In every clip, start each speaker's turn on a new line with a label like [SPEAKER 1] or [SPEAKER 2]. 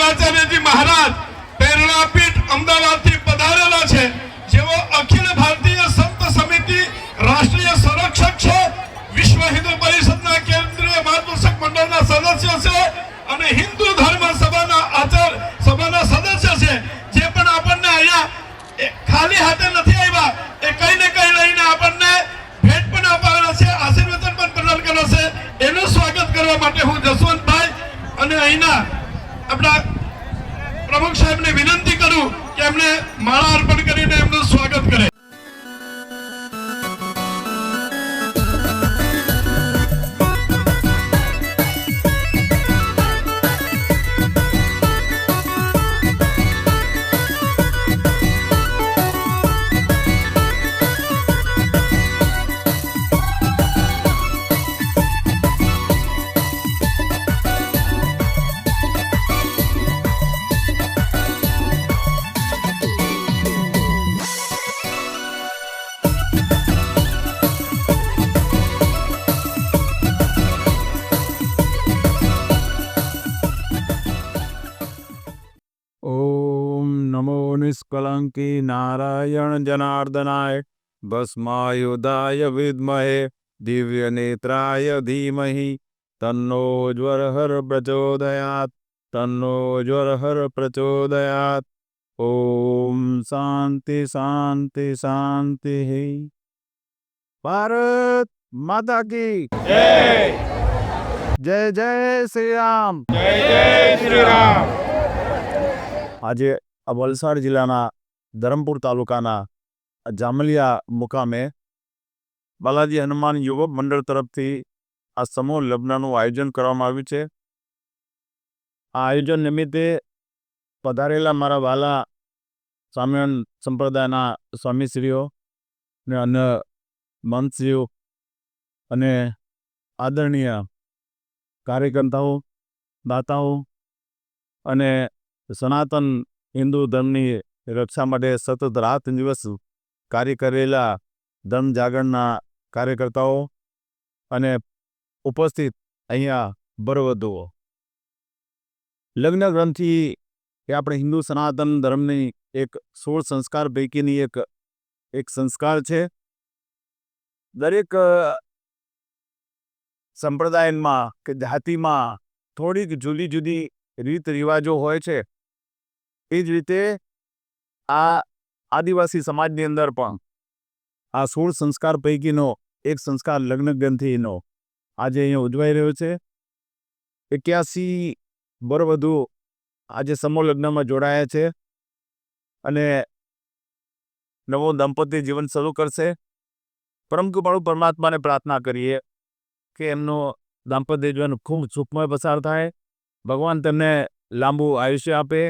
[SPEAKER 1] જ્ઞાનેશ્વર દેવાચાર્યજી મહારાજ પ્રેરણાપીઠ અમદાવાદથી પધારેલા છે. જેઓ અખિલ ભારતીય સંત સમિતિ રાષ્ટ્રીય સંરક્ષક છે. વિશ્વ હિન્દુ પરિષદના કેન્દ્રીય માર્ગદર્શક મંડળના સદસ્ય છે અને હિન્દુ ધર્મ સભાના આચાર સભાના સદસ્ય છે. જે પણ આપણને અહીંયા ખાલી હાથે નથી આવ્યા, એ કઈ ને કઈ લઈને આપણને ભેટ પણ આપવાના છે, આશીર્વચન પણ પ્રદાન કરવાના છે. એનું સ્વાગત કરવા માટે હું જસવંતભાઈ અને અહીંના આપણા સાહેબને વિનંતી કરું કે એમને માળા અર્પણ કરીને એમનું સ્વાગત કરે.
[SPEAKER 2] कलंकी नारायण जनार्दनाय भस्मायुधाय विद्महे दिव्य नेत्राय धीमह तन्नो ज्वरहर प्रचोदयात तन्नो ज्वरहर प्रचोदयात। ओम शांति शांति शांति भारत माता की। जय जय श्री राम। जय जय श्री राम। आज આ વલસાડ જિલ્લાના ધરમપુર તાલુકાના જામલિયા મુકામે બાલાજી હનુમાન યુવક મંડળ તરફથી આ સમૂહ લગ્નનું આયોજન કરવામાં આવ્યું છે. આ આયોજન નિમિત્તે પધારેલા મારા વાલા સ્વામિનારાયણ સંપ્રદાયના સ્વામીશ્રીઓ અને અન્ય મંત્રીઓ અને આદરણીય કાર્યકર્તાઓ, દાતાઓ અને સનાતન હિન્દુ ધર્મની રક્ષા માટે સતત રાત દિવસ કાર્ય કરેલા ધર્મ જાગરણના કાર્યકર્તાઓ અને ઉપસ્થિત અહીંયા બરવધુઓ લગ્ન ગ્રંથિ એ આપણે હિન્દુ સનાતન ધર્મની એક સોળ સંસ્કાર પૈકીની એક એક સંસ્કાર છે. દરેક સંપ્રદાયમાં કે જાતિમાં થોડીક જુદી જુદી રીત રિવાજો હોય છે. એ જ રીતે આ આદિવાસી સમાજની અંદર પણ આ સોળ સંસ્કાર પૈકીનો એક સંસ્કાર લગ્ન ગ્રંથિનો આજે અહીંયા ઉજવાઈ રહ્યો છે. એક્યાસી બરવધુ આજે સમૂહ લગ્નમાં જોડાયા છે અને નવો દાંપત્ય જીવન શરૂ કરશે. પરમ કૃપાળુ પરમાત્માને પ્રાર્થના કરીએ કે એમનો દાંપત્ય જીવન ખૂબ સુખમય પસાર થાય. ભગવાન તેમને લાંબુ આયુષ્ય આપે.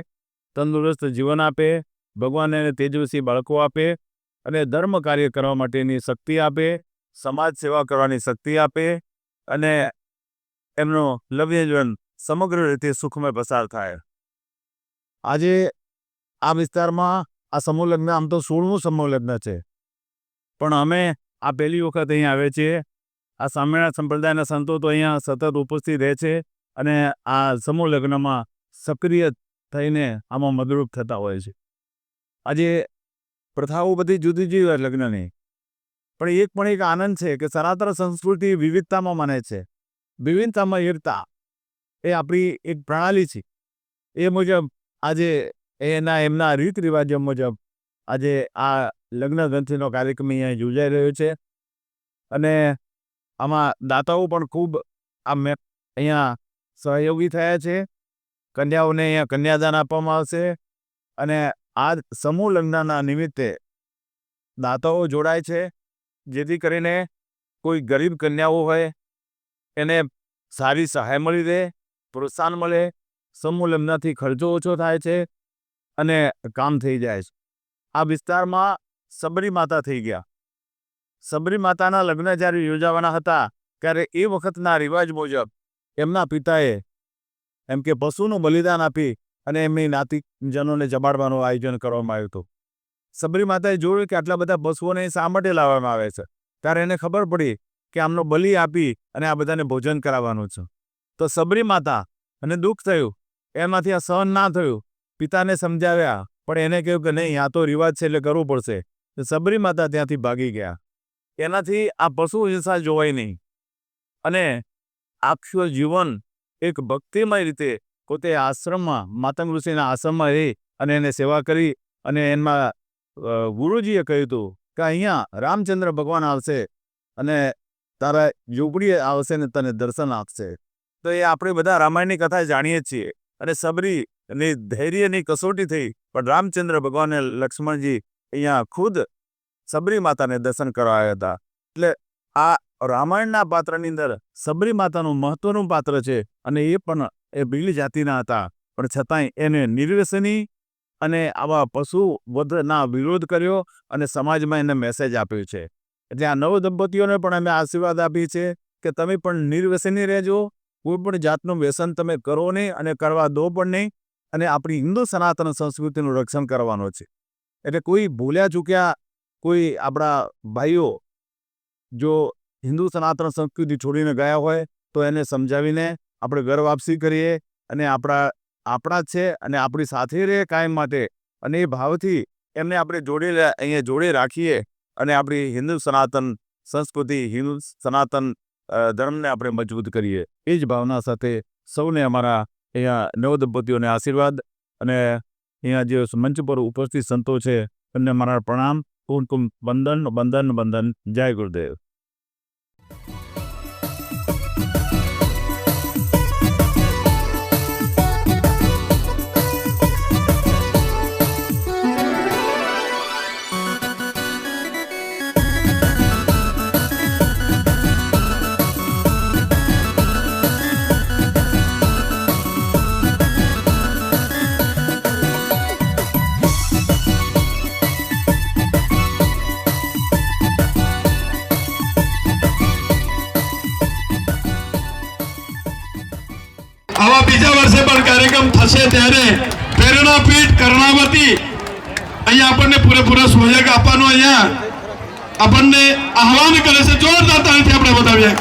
[SPEAKER 2] તંદુરસ્ત જીવન આપે ભગવાન એને તેજસ્વી બાળકો આપે અને ધર્મ કાર્ય કરવા માટેની શક્તિ આપે, સમાજ સેવા કરવાની શક્તિ આપે અને એમનો લવ્ય જીવન સમગ્ર રીતે સુખમય પસાર થાય. આજે આ વિસ્તારમાં આ સમૂહ લગ્ન, આમ તો સોળમું સમૂહ લગ્ન છે. પણ અમે આ પહેલી વખત અહીંયા આવે છીએ. આ સામેના સંપ્રદાયના સંતો તો અહીંયા સતત ઉપસ્થિત રહે છે અને આ સમૂહ લગ્નમાં સક્રિય થઈને આમાં મદરૂપ થતા હોય છે. આજે પ્રથાઓ બધી જુદી જુદી હોય લગ્નની. પણ એક પણ એક આનંદ છે કે સનાતન સંસ્કૃતિ વિવિધતામાં માને છે. વિવિધતામાં એકતા એ આપણી એક પ્રણાલી છે. એ મુજબ આજે એના એમના રીત રિવાજો મુજબ આજે આ લગ્ન ગ્રંથિનો કાર્યક્રમ અહીંયા યોજાઈ રહ્યો છે. અને આમાં દાતાઓ પણ ખૂબ આ મેં અહીંયા સહયોગી થયા છે. કન્યાઓને અહીંયા કન્યાદાન આપવામાં આવશે અને આ સમૂહ લગ્નના નિમિત્તે દાતાઓ જોડાય છે, જેથી કરીને કોઈ ગરીબ કન્યાઓ હોય, એને સારી સહાય મળી રહે, પ્રોત્સાહન મળે, સમૂહ લગ્નથી ખર્ચો ઓછો થાય છે અને કામ થઈ જાય છે. આ વિસ્તારમાં સબરી માતા થઈ ગયા. સબરી માતાના લગ્ન જ્યારે યોજાવાના હતા, ત્યારે એ વખતના રિવાજ મુજબ એમના પિતાએ એમ કે પશુનું બલિદાન આપી અને એમની નાતિજનોને જમાડવાનું આયોજન કરવામાં આવ્યું હતું. સબરી માતાએ જોયું કે આટલા બધા પશુઓને શા માટે લાવવામાં આવે છે? ત્યારે એને ખબર પડી કે આમનો બલિ આપી અને આ બધાને ભોજન કરાવવાનું છે. તો સબરી માતા અને દુઃખ થયું. એમાંથી આ સહન ના થયું. પિતાને સમજાવ્યા, પણ એને કહ્યું કે નહીં, આ તો રિવાજ છે એટલે કરવું પડશે. તો સબરી માતા ત્યાંથી ભાગી ગયા. એનાથી આ પશુ હિંસા જોવાય નહીં. અને આખું જીવન એક ભક્તિમય રીતે પોતે આશ્રમમાં, માતંગ ઋષિના આશ્રમમાં રહી અને એને સેવા કરી અને એમાં ગુરુજીએ કહ્યું હતું કે અહીંયા રામચંદ્ર ભગવાન આવશે અને તારા ઝૂંપડીએ આવશે ને તને દર્શન આપશે. તો એ આપણે બધા રામાયણની કથા જાણીએ છીએ અને સબરીની ધૈર્યની કસોટી થઈ, પણ રામચંદ્ર ભગવાન લક્ષ્મણજી અહીંયા ખુદ સબરી માતાને દર્શન કરાવ્યા હતા. એટલે આ રામાયણના પાત્રની અંદર સબરી માતાનું મહત્વનું પાત્ર છે અને એ પણ એ ભીલ જાતિના હતા. પણ છતાંય એને નિર્વ્યસની અને આવા પશુ વધના વિરોધ કર્યો અને સમાજમાં એને મેસેજ આપ્યો છે. એટલે આ નવ દંપતીઓને પણ અમે આશીર્વાદ આપીએ છીએ કે તમે પણ નિર્વ્યસની રહેજો. કોઈ પણ જાતનું વ્યસન તમે કરો નહીં અને કરવા દો પણ નહીં અને આપણી હિન્દુ સનાતન સંસ્કૃતિનું રક્ષણ કરવાનું છે. એટલે કોઈ ભૂલ્યા ચૂક્યા કોઈ આપણા ભાઈઓ જો હિન્દુ સનાતન સંસ્કૃતિ છોડીને ગયા હોય, તો એને સમજાવીને આપણે ઘર વાપસી કરીએ અને આપણા આપણા જ છે અને આપણી સાથે રહે કાયમ માટે. અને એ ભાવથી એમને આપણે જોડે અહીંયા જોડે રાખીએ અને આપણી હિન્દુ સનાતન સંસ્કૃતિ, હિન્દુ સનાતન ધર્મને આપણે મજબૂત કરીએ. એ જ ભાવના સાથે સૌને અમારા અહીંયા નવ દંપતીઓને આશીર્વાદ અને અહીંયા જે મંચ પર ઉપસ્થિત સંતો છે એમને મારા પ્રણામ કુમ કુમ વંદન વંદન વંદન જય ગુરુદેવ
[SPEAKER 1] બીજા વર્ષે પણ કાર્યક્રમ થશે ત્યારે પ્રેરણાપીઠ કર્ણાવતી, અહીંયા આપણને પૂરેપૂરો સહયોગ આપવાનો અહીંયા આપણને આહવાન કરે છે. જોરદાર તાળીથી આપણે બતાવીએ.